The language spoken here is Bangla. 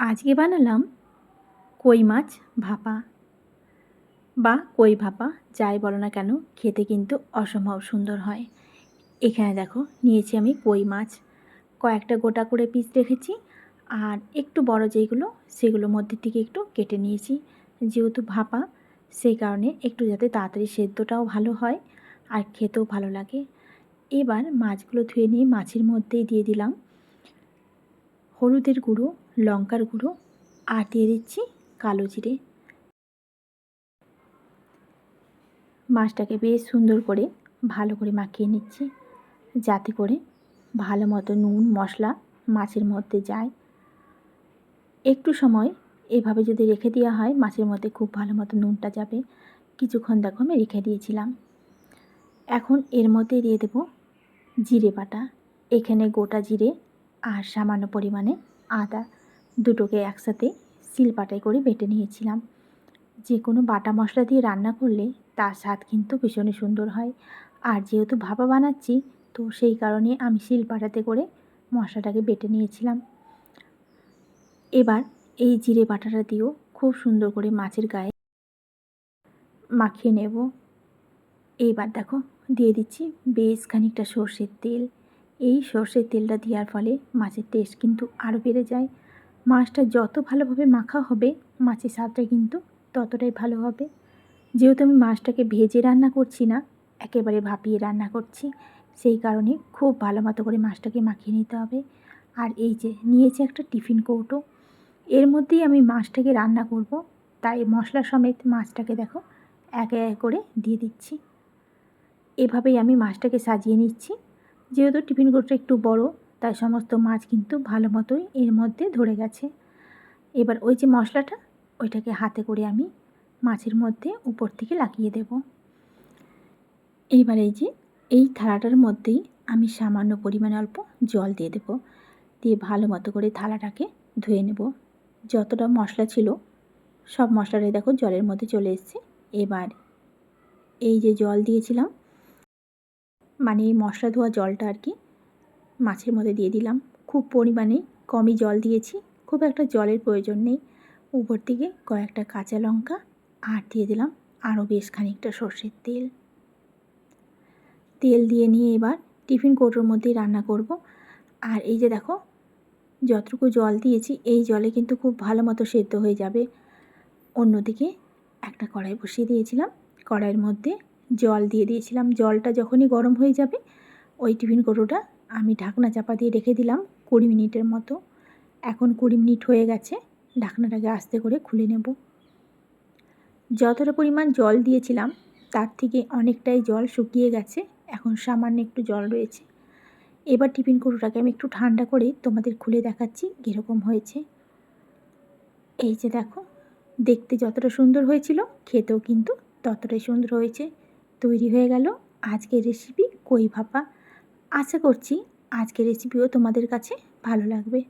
আজকে বানালাম কই মাছ ভাপা। বা কই ভাপা, যাই বলো না কেন, খেতে কিন্তু অসম্ভব সুন্দর হয়। এখানে দেখো, নিয়েছি আমি কই মাছ। কয়েকটা গোটা করে পিস রেখেছি, আর একটু বড় যেগুলো সেগুলো মধ্যে থেকে একটু কেটে নিয়েছি। যেহেতু ভাপা, সেই কারণে একটু যাতে তাড়াতাড়ি সেদ্ধটাও ভালো হয়, আর খেতেও ভালো লাগে। এবার মাছগুলো ধুয়ে নিয়ে মাছের মধ্যেই দিয়ে দিলাম। হলুদের গুঁড়ো, লঙ্কার গুঁড়ো আর দিয়ে দিচ্ছি কালো জিরে। মাছটাকে বেশ সুন্দর করে ভালো করে মাখিয়ে নিচ্ছি যাতে করে ভালো মতো নুন, মশলা মাছের মধ্যে যায়। একটু সময় এভাবে যদি রেখে দেওয়া হয় মাছের মধ্যে খুব ভালো মতো নুনটা যাবে। কিছুক্ষণ দেখো আমি রেখে দিয়েছিলাম। এখন এর মধ্যে দিয়ে দেব জিরে বাটা। এখানে গোটা জিরে আর সামান্য পরিমাণে আদা দুটোকে একসাথে শিলপাটাই করে বেটে নিয়েছিলাম। যে কোনো বাটা মশলা দিয়ে রান্না করলে তার স্বাদ কিন্তু ভীষণই সুন্দর হয়। আর যেহেতু ভাপা বানাচ্ছি, তো সেই কারণে আমি শিলপাটাতে করে মশলাটাকে বেটে নিয়েছিলাম। এবার এই জিরে বাটাটা দিয়েও খুব সুন্দর করে মাছের গায়ে মাখিয়ে নেব। এইবার দেখো, দিয়ে দিচ্ছি বেশ খানিকটা সর্ষের তেল। এই সর্ষের তেলটা দেওয়ার ফলে মাছের টেস্ট কিন্তু আরও বেড়ে যায়। মাছটা যত ভালোভাবে মাখা হবে, মাছের স্বাদটা কিন্তু ততটাই ভালো হবে। যেহেতু আমি মাছটাকে ভেজে রান্না করছি না, একেবারে ভাপিয়ে রান্না করছি, সেই কারণে খুব ভালো মতো করে মাছটাকে মাখিয়ে নিতে হবে। আর এই যে নিয়েছি একটা টিফিন কৌটো, এর মধ্যেই আমি মাছটাকে রান্না করব, তাই মশলা সমেত মাছটাকে দেখো একে একে করে দিয়ে দিচ্ছি। এভাবেই আমি মাছটাকে সাজিয়ে নিচ্ছি। যেহেতু টিফিন কৌটোটা একটু বড়, তাই সমস্ত মাছ কিন্তু ভালো মতোই এর মধ্যে ধরে গেছে। এবার ওই যে মশলাটা, ওইটাকে হাতে করে আমি মাছের মধ্যে উপর থেকে লাগিয়ে দেব। এইবার এই যে, এই থালাটার মধ্যেই আমি সামান্য পরিমাণে অল্প জল দিয়ে দেব। দিয়ে ভালো মতো করে থালাটাকে ধুয়ে নেব। যতটা মশলা ছিল, সব মশলাটাই দেখো জলের মধ্যে চলে এসছে। এবার এই যে জল দিয়েছিলাম মানে মশলা ধোয়া জলটা আর কি মাছের মধ্যে দিয়ে দিলাম। খুব পরিমাণে কমই জল দিয়েছি। খুব একটা জলের প্রয়োজন নেই। উপর থেকে কয়েকটা কাঁচা লঙ্কা আর দিয়ে দিলাম আরও বেশ খানিকটা সর্ষের তেল। তেল দিয়ে নিয়ে এবার টিফিন কৌটোর মধ্যেই রান্না করব। আর এই যে দেখো, যতটুকু জল দিয়েছি, এই জলে কিন্তু খুব ভালো মতো সেদ্ধ হয়ে যাবে। অন্যদিকে একটা কড়াই বসিয়ে দিয়েছিলাম। কড়াইয়ের মধ্যে জল দিয়ে দিয়েছিলাম। জলটা যখনই গরম হয়ে যাবে, ওই টিফিন কৌটোটা আমি ঢাকনা চাপা দিয়ে রেখে দিলাম কুড়ি মিনিটের মতো। এখন কুড়ি মিনিট হয়ে গেছে, ঢাকনাটাকে আস্তে করে খুলে নেব। যতটা পরিমাণ জল দিয়েছিলাম, তার থেকে অনেকটাই জল শুকিয়ে গেছে, এখন সামান্য একটু জল রয়েছে। এবার টিফিন কৌটোটাকে আমি একটু ঠান্ডা করে তোমাদের খুলে দেখাচ্ছি কীরকম হয়েছে। এই যে দেখো, দেখতে যতটা সুন্দর হয়েছিল, খেতেও কিন্তু ততটাই সুন্দর হয়েছে। তৈরি হয়ে গেল আজকের রেসিপি কই ভাপা। আশা করছি আজকের রেসিপিও তোমাদের কাছে ভালো লাগবে।